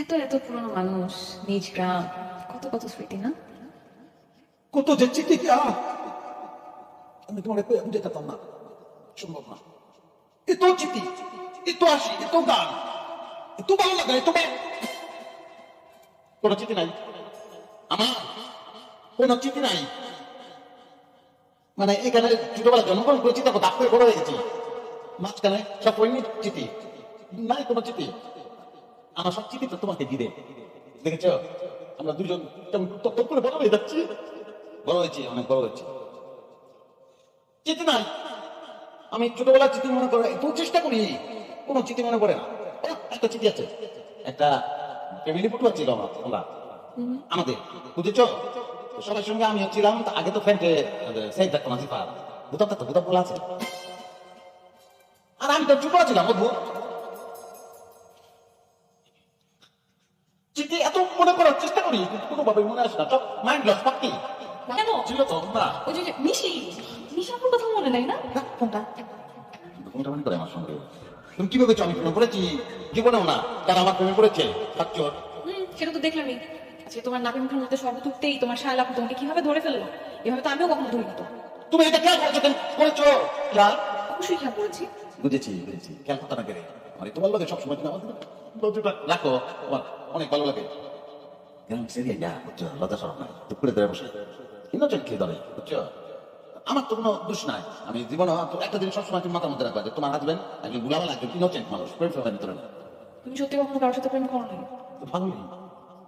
এত এত পুরনো মানুষ, নিজ গ্রাম, কত কত স্মৃতি, না? কত যে চিঠিকা আমি তোমার কই আমি যেতাম না। সম্ভব না। এত চিঠি এত আসি এত গান এত ভালো লাগে এত ভালো কোনো চিঠি নাই। আমার কোনো চিঠি নাই। মানে এখানে ছোটবেলা জন্মগ্রহণ করেছি, তারপর করে বড় হয়ে গেছি। মাঝখানে সব চিঠি নাই কোনো চিঠি আমার সব চিঠি তো তোমাকে দিবে। দেখেছ? আমরা দুজন কেমন তত্তর করে বড় হয়ে যাচ্ছি। বড় হয়েছি অনেক বড় হয়েছি। চিঠি নাই। আমি ছোটবেলা চিঠি মনে করে এত চেষ্টা করি কোনো চিঠি মনে পড়ে না। একটা চিঠি আছে। একটা ফ্যামিলি ফটো ছিল আমরা আমরা আমাদের বুঝেছ? তো সবার সঙ্গে আমি ছিলাম তো আগে তো ফ্রেন্ডে সেই থাকতো না জিফা বুতাম থাকতো বলা আছে। আর আমি তো ছোট ছিলাম অদ্ভুত। করি কিন্তু কোনোভাবে মনে আসে না সব মাইন্ড লস পাক্কি কেন ছিল তো না ওই যে মিশি মিশি আপনার কথা মনে নেই না কোনটা কোনটা মনে করে আমার সঙ্গে তুমি কীভাবে আমি প্রেম করেছি জীবনেও না তারা আমার প্রেমে করেছে সাতচর সেটা তো দেখলামই আজকে তোমার নাকি মুখের মধ্যে শব্দ উঠতেই তোমার শালা তোমাকে কীভাবে ধরে ফেলল এভাবে তো আমিও কখনো ধরি না তো তুমি এটা কেন করেছ কেন করেছ খেয়াল অবশ্যই খেয়াল করেছি বুঝেছি বুঝেছি খেয়াল করতে না কেড়ে আমার তোমার লোকে সবসময় তুমি আমার রাখো আমার অনেক ভালো লাগে কেন সেরিয়া যা বুঝছ লজ্জা সরব নাই চুপ করে ধরে বসে। ইনোচেন্ট খেয়ে ধরে বুঝছ আমার তো কোনো দোষ নাই। আমি জীবনে তো একটা দিন সবসময় তুমি মাথার মধ্যে রাখবা যে তোমার হাজবেন্ড একজন গুলামাল একজন ইনোচেন্ট মানুষ প্রেম ফেমের ভিতরে। না তুমি সত্যি কখনো কারোর সাথে প্রেম করো না তো ভালোই।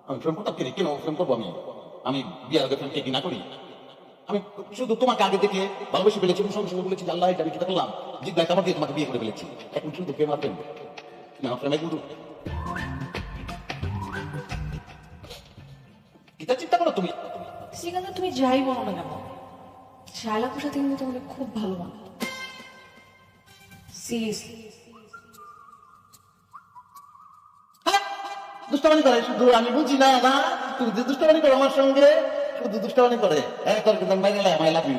আমি প্রেম করতাম কি রে? কেন প্রেম করব আমি? আমি বিয়ের আগে প্রেম কি না করি? আমি শুধু তোমাকে আগে দেখে ভালোবেসে ফেলেছি এবং সঙ্গে সঙ্গে বলেছি যে আল্লাহ এটা আমি কি করলাম জিজ্ঞাসা তোমার দিয়ে তোমাকে বিয়ে করে ফেলেছি। এখন শুধু প্রেম আর প্রেম। আমার প্রেমে কিন্তু এটা চিন্তা করো তুমি? সেখানে তুমি যাই বলো না কেন শায়লাপুর সাথে কিন্তু তোমাকে খুব ভালো মানে সিরিয়াসলি হ্যাঁ, দুষ্টামানি করে শুধু আমি বুঝি না না তুমি দুষ্টবাণী দুষ্টামানি করো আমার সঙ্গে শুধু দুষ্টামানি করে। এক তোর কিন্তু আমি মাইনে লাই, লাভ ইউ